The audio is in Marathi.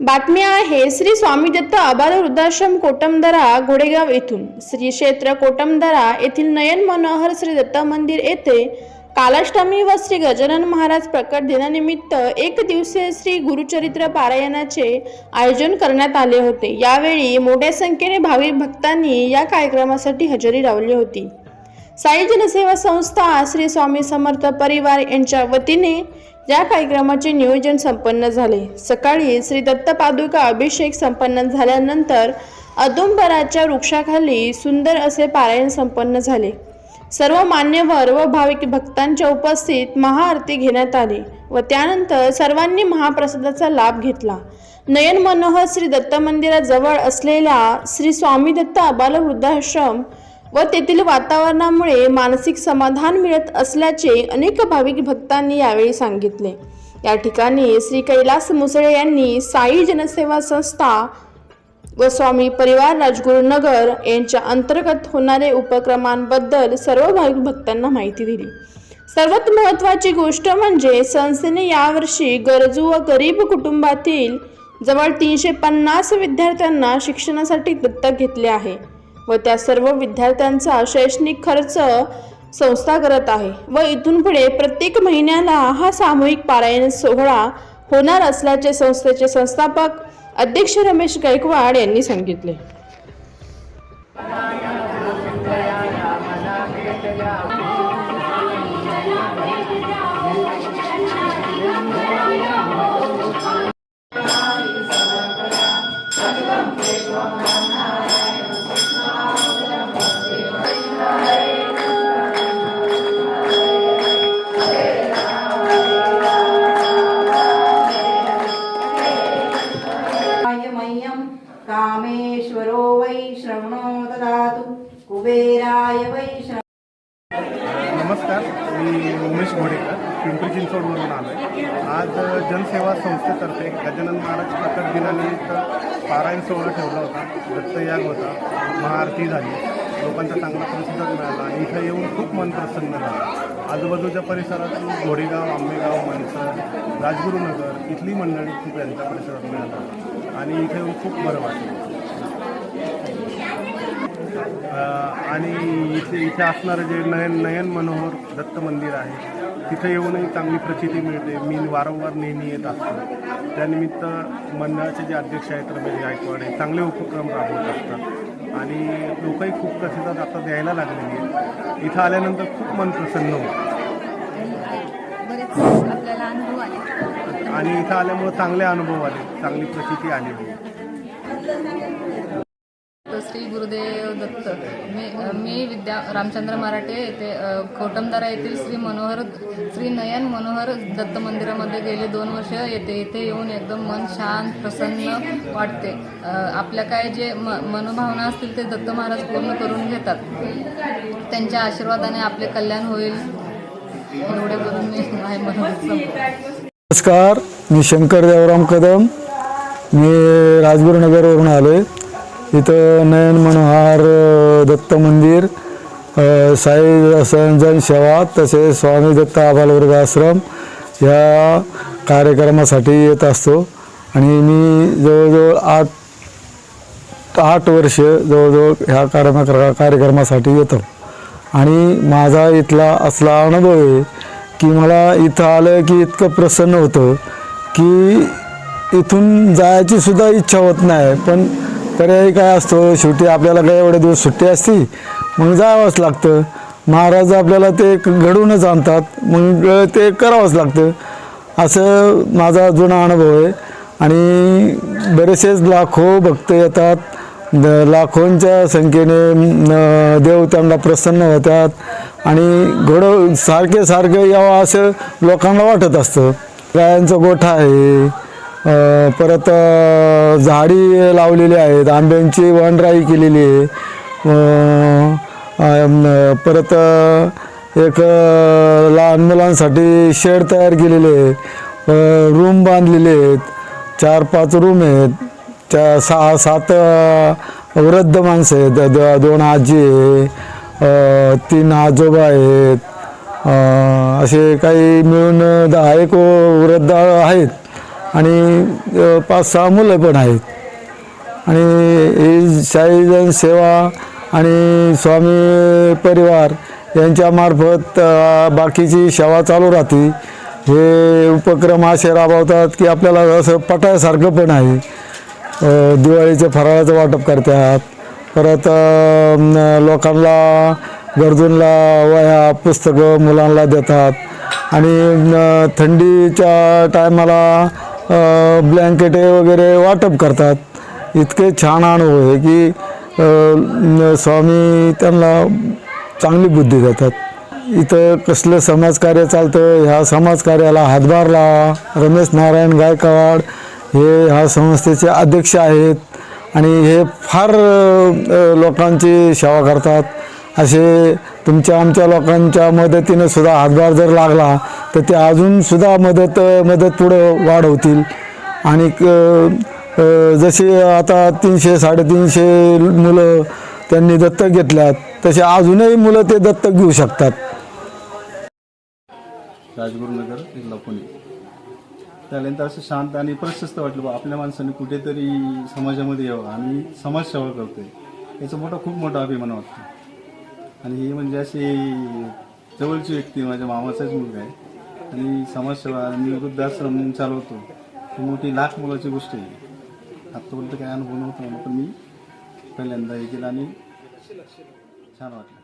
बातमी आहे श्री स्वामी दत्त आबाल वृद्धाश्रम कोटमदरा घोडेगाव येथून. श्री क्षेत्र कोटमदरा येथील नयन मनोहर श्री दत्त मंदिर येथे कालाष्टमी व श्री गजानन महाराज प्रकट दिनानिमित्त एक दिवसीय श्री गुरुचरित्र पारायणाचे आयोजन करण्यात आले होते. यावेळी मोठ्या संख्येने भाविक भक्तांनी या कार्यक्रमासाठी हजेरी लावली होती. साई जनसेवा संस्था श्री स्वामी समर्थ परिवार यांच्या वतीने या कार्यक्रमाचे नियोजन संपन्न झाले. सकाळी श्री दत्त पादुका अभिषेक संपन्न झाल्यानंतर अदुंबराच्या वृक्षाखाली सुंदर असे पारायण संपन्न झाले. सर्व मान्यवर व भाविक भक्तांच्या उपस्थित महाआरती घेण्यात आली व त्यानंतर सर्वांनी महाप्रसादाचा लाभ घेतला. नयन मनोहर श्री दत्त मंदिराजवळ असलेल्या श्री स्वामी दत्त अबालवृद्धाश्रम व तेथील वातावरणामुळे मानसिक समाधान मिळत असल्याचे अनेक भाविक भक्तांनी यावेळी सांगितले. या ठिकाणी श्री कैलास मुसळे यांनी साई जनसेवा संस्था व स्वामी परिवार राजगुरुनगर यांच्या अंतर्गत होणारे उपक्रमांबद्दल सर्व भाविक भक्तांना माहिती दिली. सर्वात महत्त्वाची गोष्ट म्हणजे संस्थेने यावर्षी गरजू व गरीब कुटुंबातील जवळ तीनशे पन्नास विद्यार्थ्यांना शिक्षणासाठी दत्तक घेतले आहे. व त्या सर्व विद्यार्थ्यांचा शैक्षणिक खर्च संस्था करत आहे. व इथून पुढे प्रत्येक महिन्याला हा सामूहिक पारायण सोहळा होणार असल्याचे संस्थेचे संस्थापक अध्यक्ष रमेश गायकवाड यांनी सांगितले. ददातु कुबेराय वै नमस्कार मी उमेश घोडेकर पिंपरी चिंचवडवरून आलो आहे आज जनसेवा संस्थेतर्फे गजानन महाराज प्रकट दिनानिमित्त पारायण सोहळा ठेवला होता दत्तयाग होता महाआरती झाली लोकांचा चांगला प्रतिसाद मिळाला आणि इथं येऊन खूप मन प्रसन्न झालं. आजूबाजूच्या परिसरातून घोडेगाव आंबेगाव मनसर राजगुरुनगर इथली मंडळी खूप यांच्या परिसरात मिळाला. आणि इथे येऊन खूप बरं वाटलं. आणि इथे इथे असणारं जे नयन नयन मनोहर दत्त मंदिर आहे तिथं येऊनही चांगली प्रचिती मिळते. मी वारंवार नेहमी येत असतो. त्यानिमित्त मंडळाचे जे अध्यक्ष आहेत रमेश गायकवाड हे चांगले उपक्रम राबवत असतात. आणि लोकही खूप प्रतिसाद आता द्यायला लागलेली आहेत. इथं आल्यानंतर खूप मन प्रसन्न होतं. आणि इथं आल्यामुळं चांगले अनुभव आले. चांगली प्रचिती आली होती तर श्री गुरुदेव दत्त. मी मी विद्या रामचंद्र मराठे येथे कोटमदारा येथील श्री मनोहर श्री नयन मनोहर दत्त मंदिरामध्ये गेले दोन वर्ष. येते इथे येऊन एकदम मन शांत प्रसन्न वाटते. आपल्या काय जे म मनोभावना असतील ते दत्त महाराज पूर्ण करून घेतात. त्यांच्या आशीर्वादाने आपले कल्याण होईल. एवढे बोलून मी आहे मनोगत नमस्कार. मी शंकर देवराम कदम. मी राजगुरुनगरवरून आलो आहे इथं नयन मनोहार दत्त मंदिर साई संजन सेवा तसेच स्वामी दत्त आबालवर्ग आश्रम या कार्यक्रमासाठी येत असतो. आणि मी जवळजवळ आठ आठ वर्ष जवळजवळ ह्या कार्यक्रमा कार्यक्रमासाठी येतो. आणि माझा इथला असला अनुभव आहे की मला इथं आलं की इतकं प्रसन्न होतं की इथून जायची सुद्धा इच्छा होत नाही. पण पर्यायी काय असतो शेवटी आपल्याला काय एवढे दिवस सुट्टी असती मग जावंच लागतं. महाराज आपल्याला ते घडवूनच आणतात मग ते करावंच लागतं. असं माझा जुना अनुभव आहे. आणि बरेचसेच लाखो भक्त येतात. लाखोंच्या संख्येने देव त्यांना प्रसन्न होतात. आणि घोडं सारखे सारखे यावं असं लोकांना वाटत असतं. गायांचा गोठा आहे. परत झाडी लावलेली आहेत आंब्यांची वनराई केलेली आहे. परत एक लहान मुलांसाठी शेड तयार केलेले आहे. रूम बांधलेले आहेत. चार पाच रूम आहेत. त्या सहा सात वृद्ध माणसं आहेत. द- द- दोन आजी आहे. तीन आजोबा आहेत. असे काही मिळून दहा एक वृद्ध आहेत. आणि पाच सहा मुलं पण आहेत. आणि ही साईजन सेवा आणि स्वामी परिवार यांच्यामार्फत बाकीची सेवा चालू राहते. हे उपक्रम असे राबवतात की आपल्याला असं पटायसारखं पण आहे. दिवाळीचे दिवाळीचं फराळाचं वाटप करतात. परत लोकांना गरजूंना वह्या पुस्तकं मुलांना देतात. आणि थंडीच्या टायमाला ब्लँकेटे वगैरे वाटप करतात. इतके छान अनुभव आहे की स्वामी त्यांना चांगली बुद्धी देतात. इथं कसलं समाजकार्य चालतं ह्या समाजकार्याला हातभार लावा. रमेश नारायण गायकवाड हे ह्या संस्थेचे अध्यक्ष आहेत आणि हे फार लोकांची सेवा करतात. असे तुमच्या आमच्या लोकांच्या मदतीनं सुद्धा हातभार जर लागला तर ते अजूनसुद्धा मदत मदत पुढं वाढवतील. आणि जसे आता तीनशे साडेतीनशे मुलं त्यांनी दत्तक घेतल्यात तसे अजूनही मुलं ते दत्तक घेऊ शकतात. राजगुरुनगर जिल्हा पुणे. त्यानंतर असं शांत आणि प्रशस्त वाटलं बा आपल्या माणसाने कुठेतरी समाजामध्ये यावं आणि समाजसेवा करतोय. याचं मोठा खूप मोठा अभिमान वाटतो. आणि ही म्हणजे अशी जवळची व्यक्ती माझ्या मामाचाच मुलगा आहे. आणि समाजसेवा मी वृद्धाश्रम चालवतो. ही मोठी लाख मुलाची गोष्ट आहे. आत्तापर्यंत काय अनुभव नव्हता पण मी पहिल्यांदा हे केलं आणि छान वाटलं.